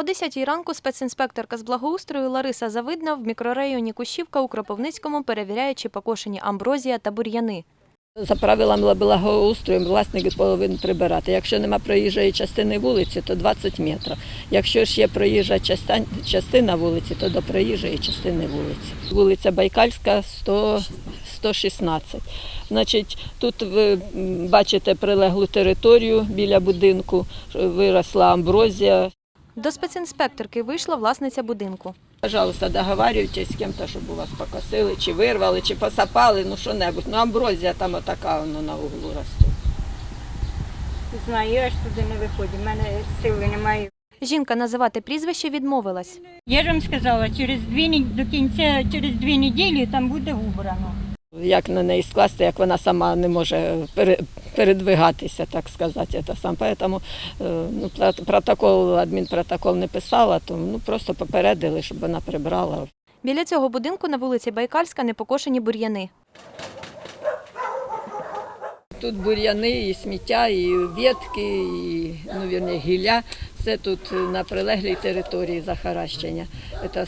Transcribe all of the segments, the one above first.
О 10 ранку спецінспекторка з благоустрою Лариса Завидна в мікрорайоні Кущівка у Кропивницькому перевіряє, чи покошені амброзія та бур'яни. За правилами благоустрою власник повинен прибирати. Якщо нема проїжджої частини вулиці, то 20 метрів. Якщо ж є проїжджа частина вулиці, то до проїжджої частини вулиці. Вулиця Байкальська 100, 116. Значить, тут ви бачите прилеглу територію біля будинку, виросла амброзія. До спецінспекторки вийшла власниця будинку. Пожалуйста, договарюйтесь з ким-то, щоб у вас покосили, чи вирвали, чи посапали, ну що-небудь. Ну амброзія там отака воно на углу росте. Знаю, я ж туди не виходжу, в мене сили немає. Жінка називати прізвище відмовилась. Я ж вам сказала, через дві ні- до кінця, через дві неділі там буде убрано. Як на неї скласти, як вона сама не може пере- передвигатися, так сказати. Це сам. Поэтому е, ну, протокол, адмінпротокол не писала, то ну, просто попередили, щоб вона прибрала. Біля цього будинку на вулиці Байкальська непокошені бур'яни. Тут бур'яни, і сміття, і ветки, і ну, вірні, гілля. Все тут на прилеглій території захаращення.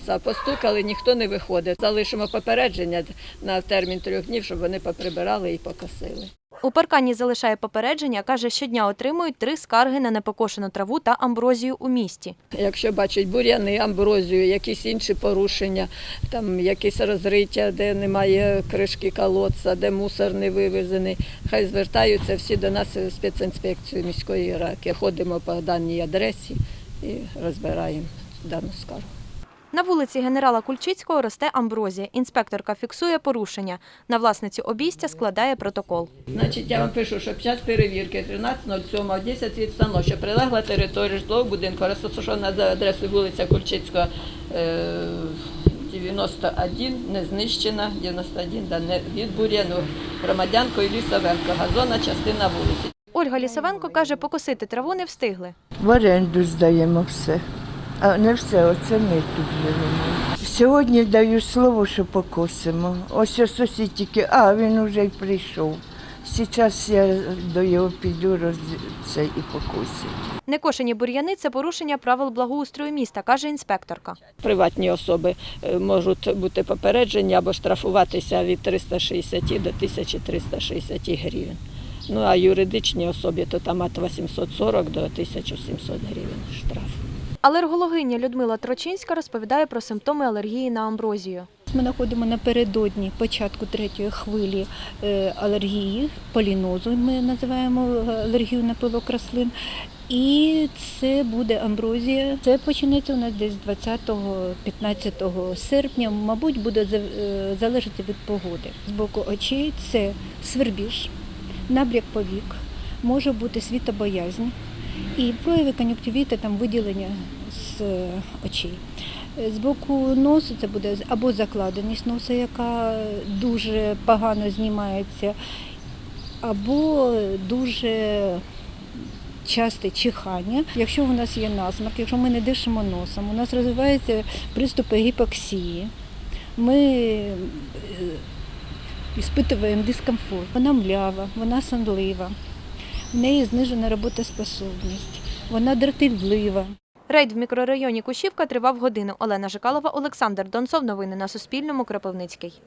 Це постукали, ніхто не виходить. Залишимо попередження на термін трьох днів, щоб вони поприбирали і покосили. У паркані залишає попередження, каже, щодня отримують три скарги на непокошену траву та амброзію у місті. Якщо бачать бур'яни, амброзію, якісь інші порушення, там якісь розриття, де немає кришки колодця, де мусор не вивезений, хай звертаються всі до нас в спецінспекцію міської раки. Ходимо по даній адресі і розбираємо дану скаргу. На вулиці генерала Кульчицького росте амброзія. Інспекторка фіксує порушення. На власницю обійстя складає протокол. Значить, я вам пишу, що під час перевірки 13.07 10 відстано, що прилегла територія житлового будинку, розташована за адресою вулиця Кульчицького, е, 91, не знищена, 91, да, не від бур'яну, громадянкою Лісовенко, газона, частина вулиці. Ольга Лісовенко каже, покосити траву не встигли. В оренду здаємо все. А не все, оце ми тут живемо. Сьогодні даю слово, що покосимо. Ось ось сусід тільки, а він уже й прийшов. Зараз я до його піду роз... це і покосю. Некошені бур'яни це порушення правил благоустрою міста, каже інспекторка. Приватні особи е, можуть бути попереджені або штрафуватися від 360 до 1360 гривень. Ну а юридичні особи то там від 840 до 1700 гривень штраф. Алергологиня Людмила Трочинська розповідає про симптоми алергії на амброзію. Ми знаходимо напередодні початку третьої хвилі е, алергії, полінозу, ми називаємо е, алергію на пилок рослин. І це буде амброзія. Це почнеться у нас десь 20-15 серпня. Мабуть, буде е, залежати від погоди. З боку очей це свербіж, набряк повік, може бути світобоязнь і прояви кон'юнктивіти, там виділення з е, очей. З боку носу це буде або закладеність носа, яка дуже погано знімається, або дуже часте чихання. Якщо у нас є насморк, якщо ми не дишимо носом, у нас розвиваються приступи гіпоксії. Ми е, іспитуємо дискомфорт. Вона млява, вона сонлива, в неї знижена роботоспособність, вона дратівлива. Рейд в мікрорайоні Кущівка тривав годину. Олена Жикалова, Олександр Донцов. Новини на Суспільному. Кропивницький.